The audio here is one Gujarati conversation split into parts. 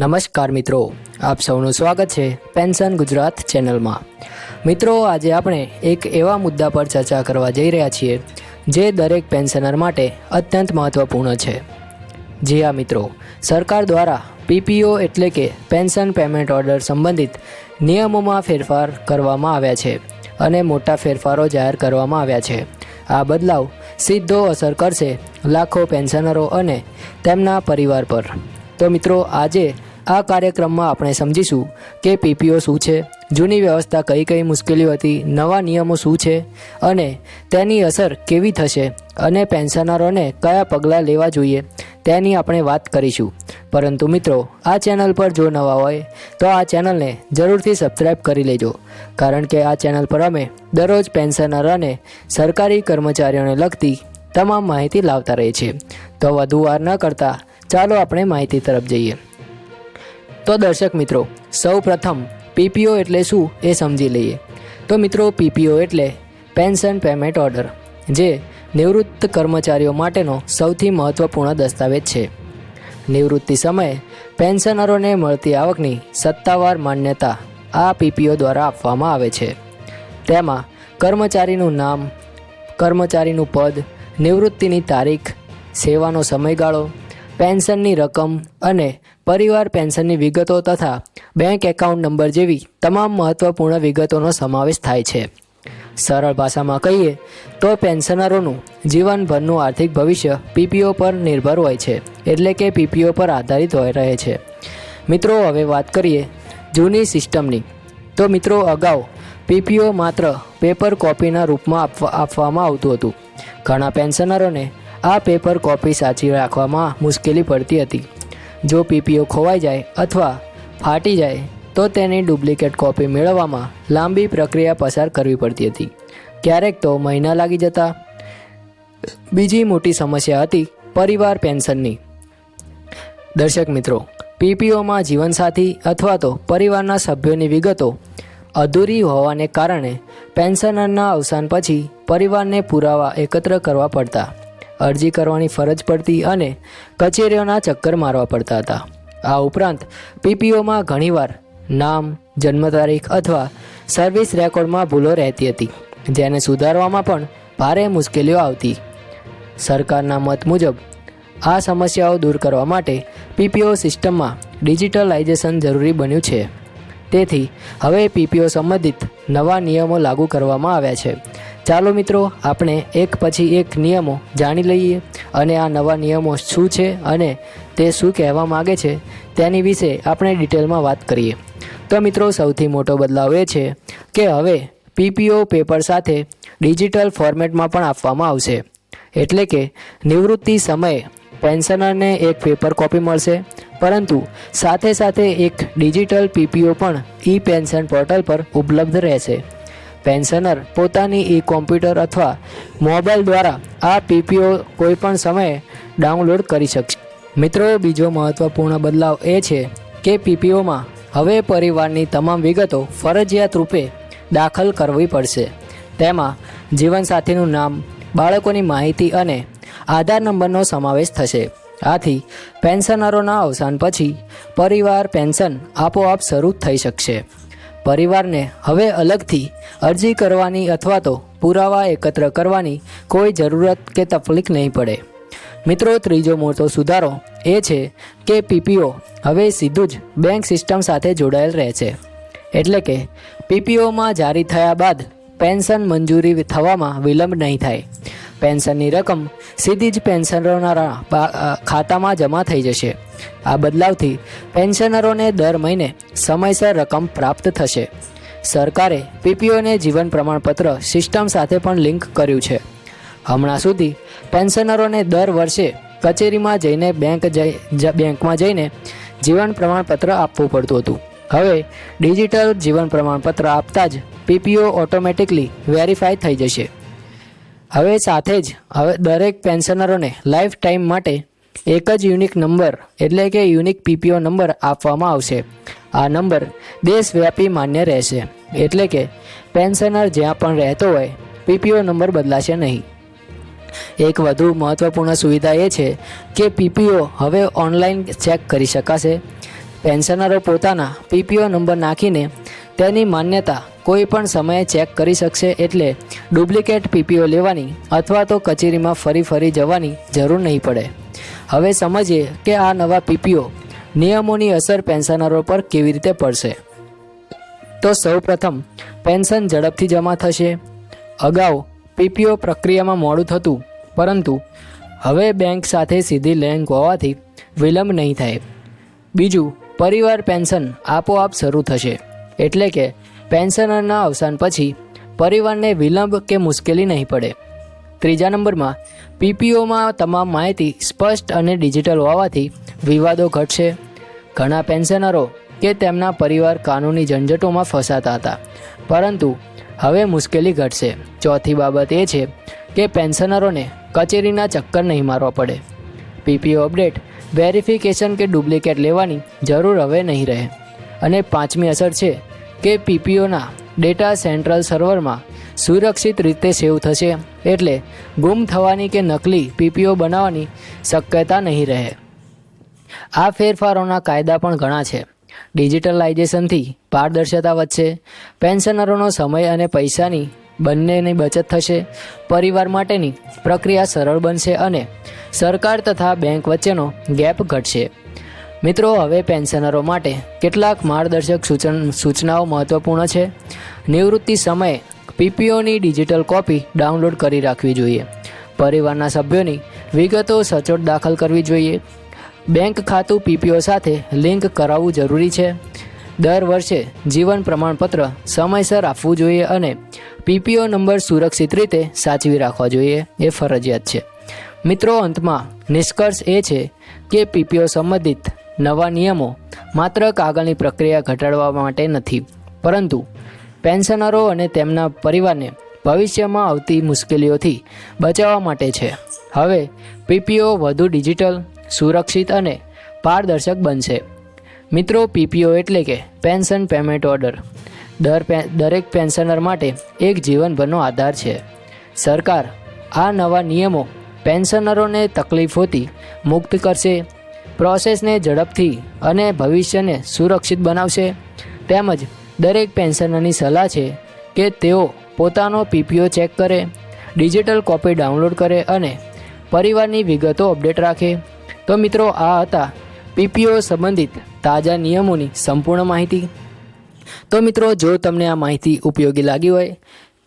નમસ્કાર મિત્રો, આપ સૌનું સ્વાગત છે પેન્શન ગુજરાત ચેનલમાં. મિત્રો, આજે આપણે એક એવા મુદ્દા પર ચર્ચા કરવા જઈ રહ્યા છીએ, જે દરેક પેન્શનર માટે અત્યંત મહત્ત્વપૂર્ણ છે. જી હા મિત્રો, સરકાર દ્વારા પીપીઓ એટલે કે પેન્શન પેમેન્ટ ઓર્ડર સંબંધિત નિયમોમાં ફેરફાર કરવામાં આવ્યા છે અને મોટા ફેરફારો જાહેર કરવામાં આવ્યા છે. આ બદલાવ સીધો અસર કરશે લાખો પેન્શનરો અને તેમના પરિવાર પર. તો મિત્રો, આજે આ કાર્યક્રમમાં આપણે સમજીશું કે પીપીઓ શું છે, જૂની વ્યવસ્થા કઈ કઈ મુશ્કેલીઓ હતી, નવા નિયમો શું છે અને તેની અસર કેવી થશે અને પેન્શનરોને કયા પગલાં લેવા જોઈએ તેની આપણે વાત કરીશું. પરંતુ મિત્રો, આ ચેનલ પર જો નવા હોય, તો આ ચેનલને જરૂરથી સબસ્ક્રાઈબ કરી લેજો. કારણ કે આ ચેનલ પર અમે દરરોજ પેન્શનર અને સરકારી કર્મચારીઓને લગતી તમામ માહિતી લાવતા રહીએ છીએ. તો વધુ વાર ન કરતાં, ચાલો આપણે માહિતી તરફ જઈએ. તો દર્શક મિત્રો સૌ પ્રથમ પીપીઓ એટલે શું એ સમજી લઈએ. તો મિત્રો પીપીઓ એટલે પેન્શન પેમેન્ટ ઓર્ડર, જે નિવૃત્ત કર્મચારીઓ માટેનો સૌથી મહત્ત્વપૂર્ણ દસ્તાવેજ છે. નિવૃત્તિ સમયે પેન્શનરોને મળતી આવકની સત્તાવાર માન્યતા આ પીપીઓ દ્વારા આપવામાં આવે છે. તેમાં કર્મચારીનું નામ, કર્મચારીનું પદ, નિવૃત્તિની તારીખ, સેવાનો સમયગાળો, પેન્શનની રકમ અને પરિવાર, પેન્શનની વિગતો તથા બેંક એકાઉન્ટ નંબર જેવી તમામ મહત્ત્વપૂર્ણ વિગતોનો સમાવેશ થાય છે. સરળ ભાષામાં કહીએ તો પેન્શનરોનું જીવનભરનું આર્થિક ભવિષ્ય પીપીઓ પર નિર્ભર હોય છે, એટલે કે પીપીઓ પર આધારિત હોય રહે છે. મિત્રો, હવે વાત કરીએ જૂની સિસ્ટમની. તો મિત્રો, અગાઉ પીપીઓ માત્ર પેપર કોપીના રૂપમાં આપવા, આપવામાં આવતું હતું. ઘણા પેન્શનરોને આ પેપર કોપી સાચી રાખવામાં મુશ્કેલી પડતી હતી. જો પીપીઓ ખોવાઈ જાય અથવા ફાટી જાય, તો તેની ડુપ્લિકેટ કોપી મેળવવામાં લાંબી પ્રક્રિયા પસાર કરવી પડતી હતી. ક્યારેક તો મહિના લાગી જતા. બીજી મોટી સમસ્યા હતી પરિવાર પેન્શનની. દર્શક મિત્રો, પીપીઓમાં જીવનસાથી અથવા તો પરિવારના સભ્યોની વિગતો અધૂરી હોવાને કારણે પેન્શનરના અવસાન પછી પરિવારને પુરાવા એકત્ર કરવા પડતા અરજી કરવાની ફરજ પડતી અને કચેરીઓના ચક્કર મારવા પડતા હતા. આ ઉપરાંત પીપીઓમાં ઘણીવાર નામ, જન્મ તારીખ અથવા સર્વિસ રેકોર્ડમાં ભૂલો રહેતી હતી, જેને સુધારવામાં પણ ભારે મુશ્કેલીઓ આવતી. સરકારના મત મુજબ, આ સમસ્યાઓ દૂર કરવા માટે પીપીઓ સિસ્ટમમાં ડિજિટલાઇઝેશન જરૂરી બન્યું છે. તેથી, હવે પીપીઓ સંબંધિત નવા નિયમો લાગુ કરવામાં આવ્યા છે. ચાલો મિત્રો, આપણે એક પછી એક નિયમો જાણી લઈએ અને આ નવા નિયમો શું છે અને તે શું કહેવા માગે છે તેની વિશે આપણે ડિટેલમાં વાત કરીએ. તો મિત્રો, સૌથી મોટો બદલાવ એ છે કે હવે પીપીઓ પેપર સાથે ડિજિટલ ફોર્મેટમાં પણ આપવામાં આવશે. એટલે કે નિવૃત્તિ સમયે પેન્શનરને એક પેપર કોપી મળશે, પરંતુ સાથે સાથે એક ડિજિટલ પીપીઓ પણ ઈ પેન્શન પોર્ટલ પર ઉપલબ્ધ રહેશે. પેન્શનર પોતાની ઈ કોમ્પ્યુટર અથવા મોબાઈલ દ્વારા આ પીપીઓ કોઈપણ સમયે ડાઉનલોડ કરી શકશે. મિત્રો, બીજો મહત્ત્વપૂર્ણ બદલાવ એ છે કે પીપીઓમાં હવે પરિવારની તમામ વિગતો ફરજિયાત રૂપે દાખલ કરવી પડશે. તેમાં જીવનસાથીનું નામ, બાળકોની માહિતી અને આધાર નંબરનો સમાવેશ થશે. આથી પેન્શનરોના અવસાન પછી પરિવાર પેન્શન આપોઆપ શરૂ થઈ શકશે. પરિવારને હવે અલગથી અરજી કરવાની અથવા તો પુરાવા એકત્ર કરવાની કોઈ જરૂરત કે તકલીફ નહીં પડે. મિત્રો, ત્રીજો મોટો સુધારો એ છે કે પીપીઓ હવે સીધું જ બેંક સિસ્ટમ સાથે જોડાયેલ રહે છે. એટલે કે પીપીઓમાં જારી થયા બાદ પેન્શન મંજૂરી થવામાં વિલંબ નહીં થાય. પેન્શનની રકમ સીધી જ પેન્શનરોના ખાતામાં જમા થઈ જશે. આ બદલાવથી પેન્શનરોને દર મહિને સમયસર રકમ પ્રાપ્ત થશે. સરકારે પીપીઓને જીવન પ્રમાણપત્ર સિસ્ટમ સાથે પણ લિંક કર્યું છે. હમણાં સુધી પેન્શનરોને દર વર્ષે કચેરીમાં જઈને બેંક જઈ બેંકમાં જઈને જીવન પ્રમાણપત્ર આપવું પડતું હતું. હવે ડિજિટલ જીવન પ્રમાણપત્ર આપતા જ પીપીઓ ઓટોમેટિકલી વેરીફાઈ થઈ જશે. હવે સાથે જ, હવે દરેક પેન્શનરોને લાઈફ ટાઈમ માટે એક જ યુનિક નંબર એટલે કે યુનિક પીપીઓ નંબર આપવામાં આવશે. આ નંબર દેશવ્યાપી માન્ય રહેશે. એટલે કે પેન્શનર જ્યાં પણ રહેતો હોય પીપીઓ નંબર બદલાશે નહીં. એક વધુ મહત્ત્વપૂર્ણ સુવિધા એ છે કે પીપીઓ હવે ઓનલાઈન ચેક કરી શકાશે. પેન્શનરો પોતાના પીપીઓ નંબર નાખીને તેની માન્યતા કોઈ પણ સમયે ચેક કરી શકશે એટલે ડુપ્લિકેટ પીપીઓ લેવાની અથવા તો કચેરીમાં ફરી ફરી જવાની જરૂર નહીં પડે. હવે સમજીએ કે આ નવા પીપીઓ નિયમોની અસર પેન્શનરો પર કેવી રીતે પડશે. તો સૌપ્રથમ, પેન્શન ઝડપથી જમા થશે. અગાઉ પીપીઓ પ્રક્રિયામાં મોડું થતું, પરંતુ હવે બેંક સાથે સીધી લેંક હોવાથી વિલંબ નહીં થાય. બીજું, પરિવાર પેન્શન આપોઆપ શરૂ થશે. એટલે કે પેન્શનરના અવસાન પછી પરિવારને વિલંબ કે મુશ્કેલી નહીં પડે. ત્રીજા નંબરમાં પીપીઓમાં તમામ માહિતી સ્પષ્ટ અને ડિજિટલ હોવાથી વિવાદો ઘટશે. ઘણા પેન્શનરો કે તેમના પરિવાર કાનૂની ઝંઝટોમાં ફસાતા હતા. પરંતુ હવે મુશ્કેલી ઘટશે. ચોથી બાબત એ છે કે પેન્શનરોને કચેરીના ચક્કર નહીં મારવા પડે. પીપીઓ અપડેટ, વેરિફિકેશન કે ડુપ્લિકેટ લેવાની જરૂર હવે નહીં રહે. અને પાંચમી અસર છે કે પીપીઓના ડેટા સેન્ટ્રલ સર્વરમાં સુરક્ષિત રીતે સેવ થશે એટલે ગુમ થવાની કે નકલી પીપીઓ બનાવવાની શક્યતા નહીં રહે. આ ફેરફારોના કાયદા પણ ઘણા છે. ડિજિટલાઇઝેશનથી પારદર્શકતા વધશે, પેન્શનરોનો સમય અને પૈસાની બંનેની બચત થશે, પરિવાર માટેની પ્રક્રિયા સરળ બનશે અને સરકાર તથા બેંક વચ્ચેનો ગેપ ઘટશે. મિત્રો, હવે પેન્શનરો માટે કેટલાક માર્ગદર્શક સૂચન, સૂચનાઓ મહત્વપૂર્ણ છે. નિવૃત્તિ સમયે પીપીઓની ડિજિટલ કોપી ડાઉનલોડ કરી રાખવી જોઈએ. પરિવારના સભ્યોની વિગતો સચોટ દાખલ કરવી જોઈએ. બેંક ખાતું પીપીઓ સાથે લિંક કરાવવું જરૂરી છે. દર વર્ષે જીવન પ્રમાણપત્ર સમયસર આપવું જોઈએ અને પીપીઓ નંબર સુરક્ષિત રીતે સાચવી રાખવા જોઈએ એ ફરજિયાત છે. મિત્રો, અંતમાં નિષ્કર્ષ એ છે કે પીપીઓ સંબંધિત નવા નિયમો માત્ર કાગળની પ્રક્રિયા ઘટાડવા માટે નથી. પરંતુ પેન્શનરો અને તેમના પરિવારને ભવિષ્યમાં આવતી મુશ્કેલીઓથી બચાવવા માટે છે. હવે પીપીઓ વધુ ડિજિટલ, સુરક્ષિત અને પારદર્શક બનશે. મિત્રો પીપીઓ એટલે કે પેન્શન પેમેન્ટ ઓર્ડર. દર દરેક પેન્શનર માટે એક જીવનભરનો આધાર છે. સરકાર આ નવા નિયમો પેન્શનરોને તકલીફોથી મુક્ત કરશે પ્રોસેસને ઝડપથી અને ભવિષ્યને સુરક્ષિત બનાવશે. તેમજ દરેક પેન્શનરની સલાહ છે કે તેઓ પોતાનો પીપીઓ ચેક કરે, ડિજિટલ કોપી ડાઉનલોડ કરે અને પરિવારની વિગતો અપડેટ રાખે. તો મિત્રો, આ હતા પીપીઓ સંબંધિત તાજા નિયમોની સંપૂર્ણ માહિતી. તો મિત્રો, જો તમને આ માહિતી ઉપયોગી લાગી હોય,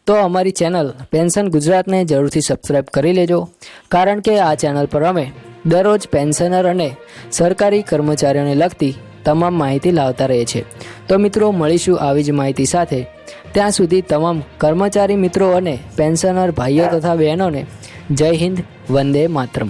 તો અમારી ચેનલ પેન્શન ગુજરાતને જરૂરથી સબસ્ક્રાઈબ કરી લેજો. કારણ કે આ ચેનલ પર અમે દરરોજ પેન્શનર અને સરકારી કર્મચારીઓને લગતી તમામ માહિતી લાવતા રહે છે. તો મિત્રો, મળીશું આવી જ માહિતી સાથે. ત્યાં સુધી તમામ કર્મચારી મિત્રો અને પેન્શનર ભાઈઓ તથા બહેનોને જય હિન્દ, વંદે માતરમ.